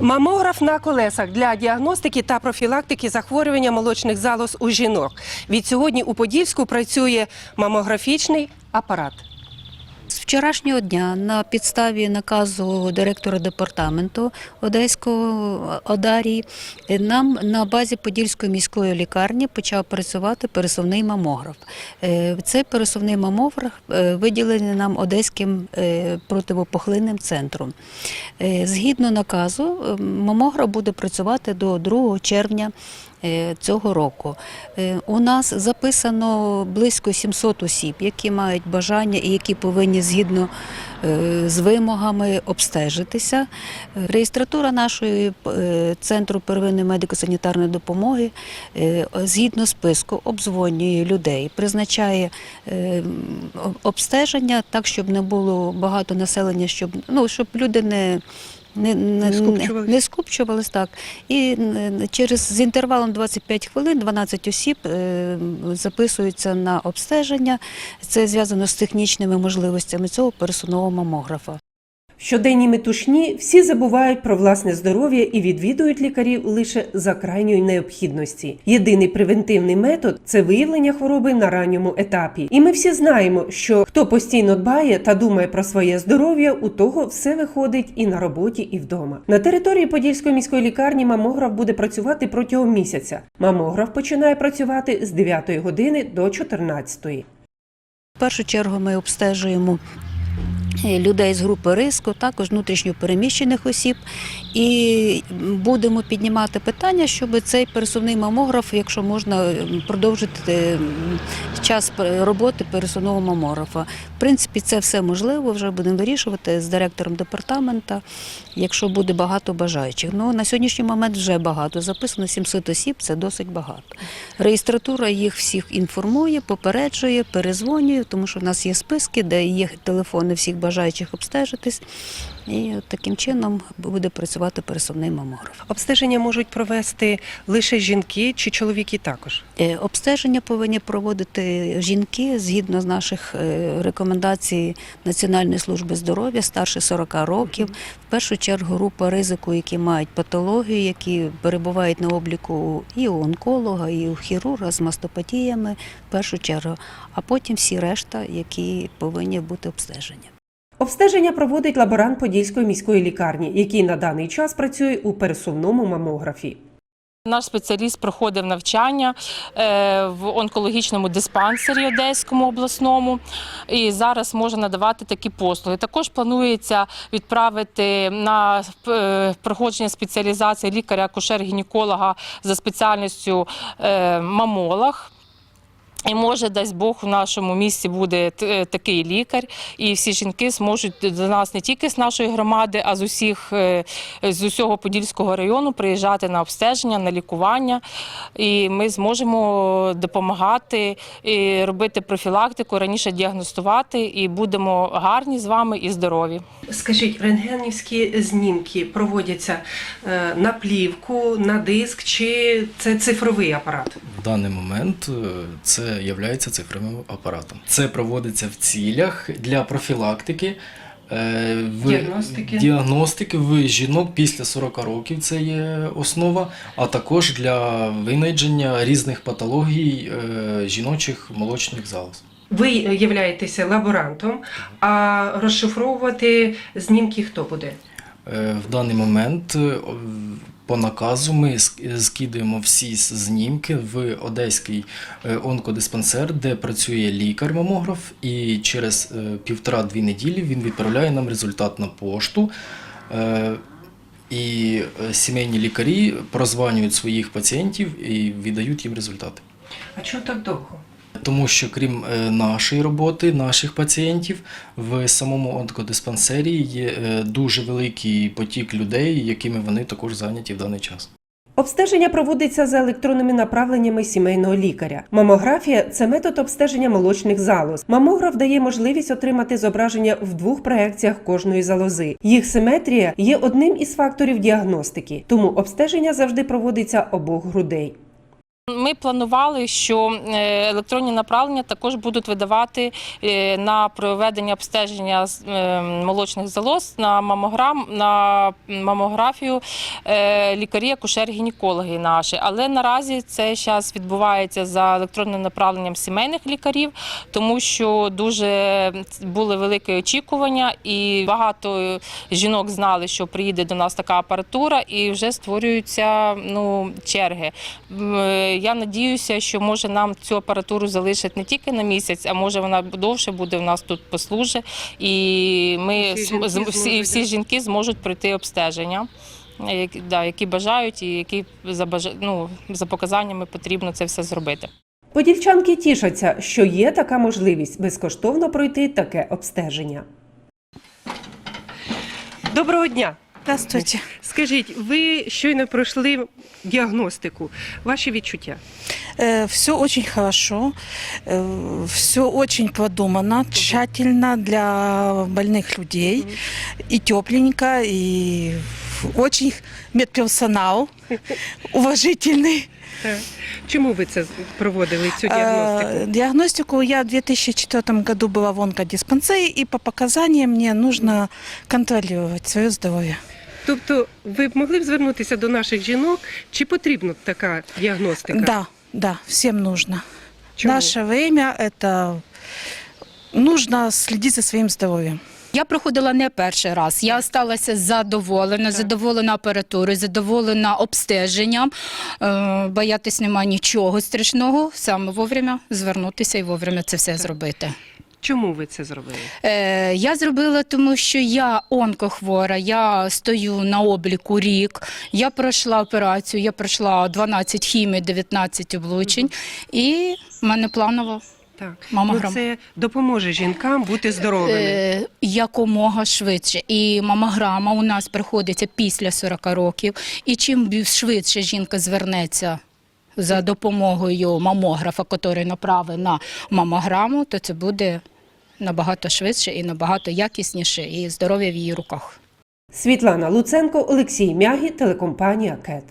Мамограф на колесах для діагностики та профілактики захворювання молочних залоз у жінок. Від сьогодні у Подільську працює мамографічний апарат. Вчорашнього дня на підставі наказу директора департаменту Одеського Одарії нам на базі Подільської міської лікарні почав працювати пересувний мамограф. Е, Цей пересувний мамограф е, виділений нам Одеським е, противопухлинним центром. Згідно наказу, мамограф буде працювати до 2 червня цього року. Е, У нас записано близько 700 осіб, які мають бажання і які повинні згідно е, з вимогами обстежитися. Е, Реєстратура нашої е, центру первинної медико-санітарної допомоги е, згідно списку обдзвонює людей, призначає е, обстеження так, щоб не було багато населення, щоб ну щоб люди не не, не, Не скупчувались. не скупчувались так. І е, через з інтервалом 25 хвилин 12 осіб е, записуються на обстеження. Це зв'язано з технічними можливостями цього пересувного мамографа. В щоденній метушні всі забувають про власне здоров'я і відвідують лікарів лише за крайньої необхідності. Єдиний превентивний метод це виявлення хвороби на ранньому етапі. І ми всі знаємо, що хто постійно дбає та думає про своє здоров'я, у того все виходить і на роботі, і вдома. На території Подільської міської лікарні мамограф буде працювати протягом місяця. Мамограф починає працювати з 9 години до 14. В першу чергу ми обстежуємо людей з групи риску, також внутрішньопереміщених осіб, і будемо піднімати питання, щоб цей пересувний мамограф, якщо можна, е, продовжити е, час роботи пересувного мамографа. В принципі, це все можливо. Вже будемо вирішувати з директором департамента, якщо буде багато бажаючих. Ну на сьогоднішній момент вже багато. Записано 700 осіб, це досить багато. Реєстратура їх всіх інформує, попереджує, перезвонює, тому що в нас є списки, де є телефони всіх бажаючих обстежитись. І от таким чином буде працювати пересувний мамограф. Обстеження можуть провести лише жінки чи чоловіки також. Е, Обстеження повинні проводити жінки згідно з наших е, рекомендацій Національної служби здоров'я старше 40 років. В першу чергу група ризику, які мають патологію, які перебувають на обліку і у онколога, і у хірурга з мастопатіями, в першу чергу, а потім всі решта, які повинні бути обстежені. Обстеження проводить лаборант Подільської міської лікарні, який на даний час працює у пересувному мамографі. Наш спеціаліст проходив навчання е, в онкологічному диспансері Одеському обласному і зараз може надавати такі послуги. Також планується відправити на е, проходження спеціалізації лікаря-акушер-гінеколога за спеціальністю е, мамолог. І може, дасть Бог, у нашому місті буде такий лікар, і всі жінки зможуть до нас не тільки з нашої громади, а з усіх е, з усього Подільського району приїжджати на обстеження, на лікування. І ми зможемо допомагати і робити профілактику, раніше діагностувати, і будемо гарні з вами і здорові. Скажіть, рентгенівські знімки проводяться е, на плівку, на диск чи це цифровий апарат? В даний момент е, це є цифровим апаратом. Це проводиться в цілях для профілактики. е, В Діагностики. діагностики в жінок після 40 років це є основа, а також для винайдження різних патологій е, жіночих молочних залоз. Ви являєтеся лаборантом, а розшифровувати знімки хто буде? В даний момент по наказу ми ск- скидуємо всі знімки в Одеський е, онкодиспансер, де працює лікар-мамограф, і через е, півтора-дві неділі він відправляє нам результат на пошту. Е, І сімейні лікарі прозванюють своїх пацієнтів і віддають їм результати. А чого так довго? Тому що крім е, нашої роботи, наших пацієнтів, в самому онкодиспансері є е, дуже великий потік людей, якими вони також зайняті в даний час. Обстеження проводиться за електронними направленнями сімейного лікаря. Мамографія це метод обстеження молочних залоз. Мамограф дає можливість отримати зображення в двох проекціях кожної залози. Їх симетрія є одним із факторів діагностики, тому обстеження завжди проводиться обох грудей. Ми планували, що е, електронні направлення також будуть видавати е, на проведення обстеження е, молочних залоз на мамограм на мамографію лікарі, акушер-гінекологи наші. Але наразі це зараз відбувається за електронним направленням сімейних лікарів, тому що дуже були великі очікування, і багато жінок знали, що приїде до нас така апаратура, і вже створюються ну, черги. Я надіюся, що може нам цю апаратуру залишать не тільки на місяць, а може вона довше буде в нас тут послужить, і ми Всі всі, жінки всі, зможуть, всі жінки зможуть пройти обстеження. Які, да, які бажають і які за, бажа- ну, за показаннями потрібно це все зробити. Подільчанки тішаться, що є така можливість безкоштовно пройти таке обстеження. Доброго дня! Здравствуйте. Скажіть, ви щойно пройшли діагностику. Ваші відчуття? все очень хорошо, все очень продумано, тщательно для больных людей, и тепленько, и очень медперсонал уважительный. Так. Чому ви це проводили цю Э, Диагностику я в 2004 году была в онкодиспансере, и по показаниям мне нужно контролировать свое здоровье. Тобто, ви б могли б звернутися до наших жінок, чи потрібна така діагностика? Да, да, всем нужно. Чому? Наше время это нужно следить за своим здоровьем. Я проходила не перший раз. Я осталася задоволена, задоволена апаратурою, задоволена обстеженням. Е, боятись немає нічого страшного. Саме вовремя звернутися і вовремя це все зробити. Чому ви це зробили? Е, я зробила, тому що я онкохвора, я стою на обліку рік. Я пройшла операцію, я пройшла 12 хімій, 19 облучень, і в мене планово Так. Мамограм. Ну, це допоможе жінкам бути здоровими. Е, якомога швидше. І мамограма у нас приходиться після 40 років. І чим бі- швидше жінка звернеться за допомогою мамографа, який направить на мамограму, то це буде набагато швидше і набагато якісніше, і здоров'я в її руках. Світлана Луценко, Олексій Мягі, телекомпанія КЕТ.